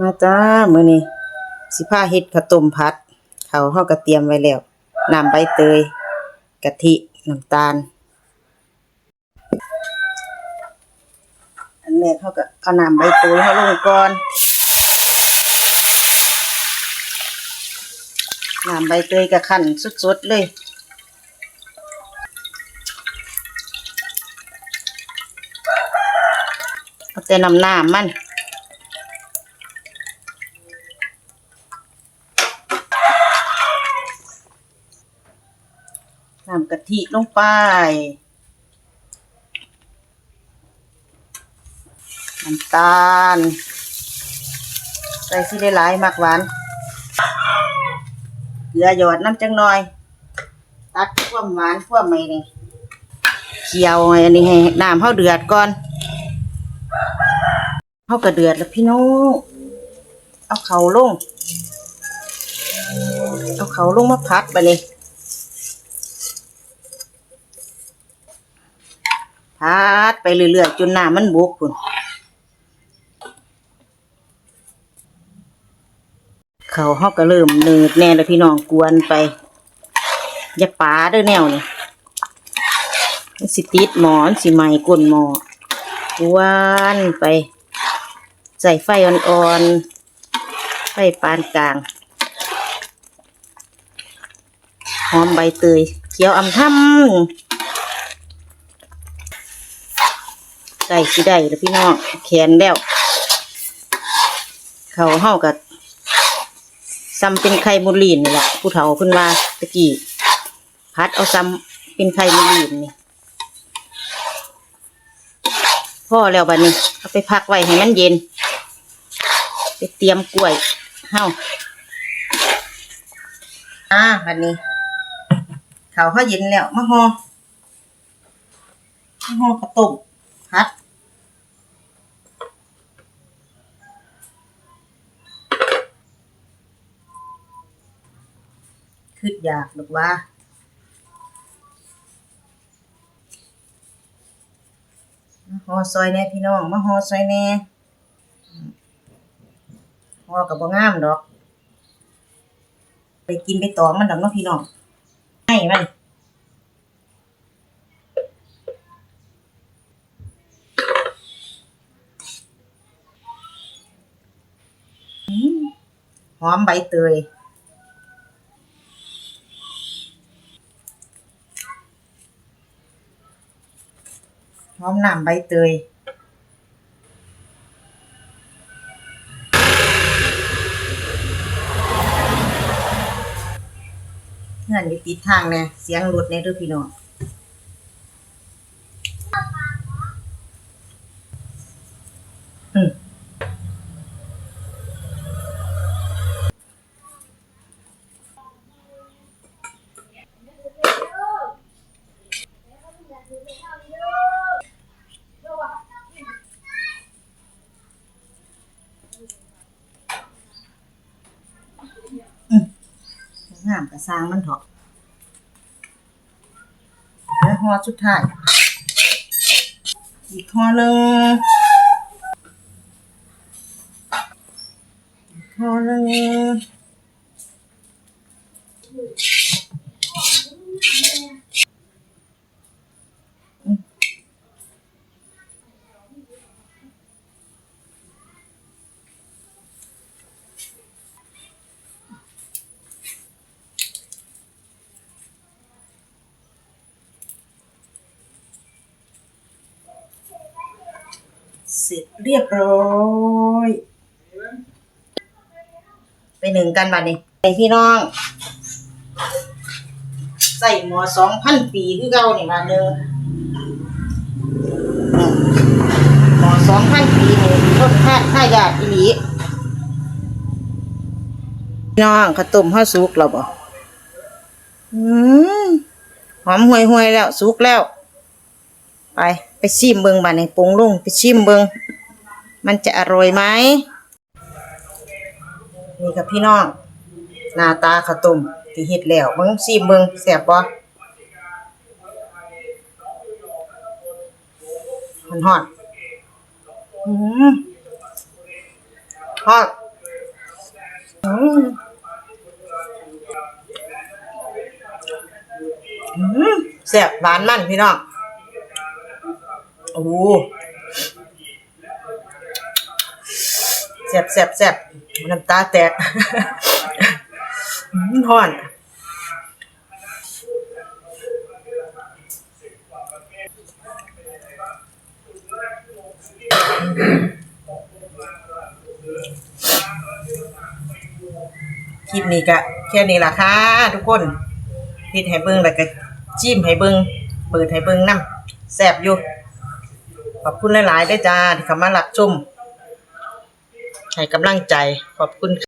มาจ้ามื้อนี้สิพาเฮ็ดข้าวต้มผัดข้าวเฮาก็เตรียมไว้แล้วน้ำใบเตยกะทิน้ำตาล อันแรกเฮาก็เอาน้ำใบเตยเฮาลงก่อนน้ำใบเตยก็คั่นสดๆเลยเอาแต่น้ำน้ำมันำกะทิลงไปน้ำตาล ใส่สิได้หลายมากหวานเกลือหยอดน้ำจังหน่อย ตัดความหวานความไม่นี่เคี่ยวอันนี้ให้น้ำเฮาเดือดก่อนเฮาก็เดือดแล้วพี่น้องเอาเขาลง เอาเขาลงมาพัดบัดนี้ พัดไปเรื่อยๆจนหน้ำมันบุกพุ่นเขาเฮาก็เริ่มเนืดแน่แล้วพี่น้องกวนไป อย่าปาด้อแนวนี่มันสิติดหมอนสิไหมก้นหมอกวนไป ใส่ไฟอ่อนๆ ไฟปานกลาง หอมใบเตยเขียวอำทำ ใส่สิได้แล้วพี่น้องแขนแล้ว เขาเฮากับซ้ำเป็นไข่มุลีนนี่แหละผู้เฒ่าเพิ่นว่าตะกี้พัดเอาซ้ำเป็นไข่มุลีนนี่พ่อแล้วบัดนี้ เอาไปพักไว้ให้มันเย็น ไปเตรียมกล้วยเฮาอ่าบัดนี้ เขาวเฮาเย็นแล้วมาห่อมาห่อข้าวต้มพัด คืออยากหรือว่า มาหอซอยแน่พี่น้อง มาหอซอยแน่หอกับบ่งามดอก ไปกินไปตอมันดอกเนาะพี่น้องให้มันหอมใบเตย หอมน้ำใบเตยเงื่อนอยู่ติดทางแน่เสียงรถแน่ยทุกพี่น้องามกระซ้างมันเถอะแล้วห่อสุดท้าย อีกห่อหนึ่งห่อหนึ่ง สร็จเรียบร้อยไปหนึ่งกันบัดนี้ไอพี่น้อง ใส่หมอสองพันปีคือเก่านี่มาเด้อหมอสองพันปีนี่ทนค่าค่ายาดอีหลีพี่น้องข้าวต้มข้าวสุกแล้วบ่อืมหอมห่วยห่วยแล้วสุกแล้ว ไป ไปชิมเบิงบัดนี้ปรุงลงไปชิมเบิง มันจะอร่อยไหมนี่กับพี่น้องหน้าตาข้าวต้มที่เฮ็ดแล้วเบิ่งชิมเบิ่งแซ่บบ่ฮอนๆอืมฮอดอืมอืมแซ่บหวานมันพี่น้องโอ้โห แซ่บแซ่บแซ่บน้ำตาแตกอืมฮ้อนคลิปนี้ก็แค่นี้ล่ะค่ะทุกคนเฮ็ดให้เบิ่งแล้วก็จิ้มให้เบิ่งเปิดให้เบิ่งนํแซ่บอยู่ขอบคุณหลายๆเด้อจ้าที่เข้ามารับชม ให้กำลังใจ ขอบคุณ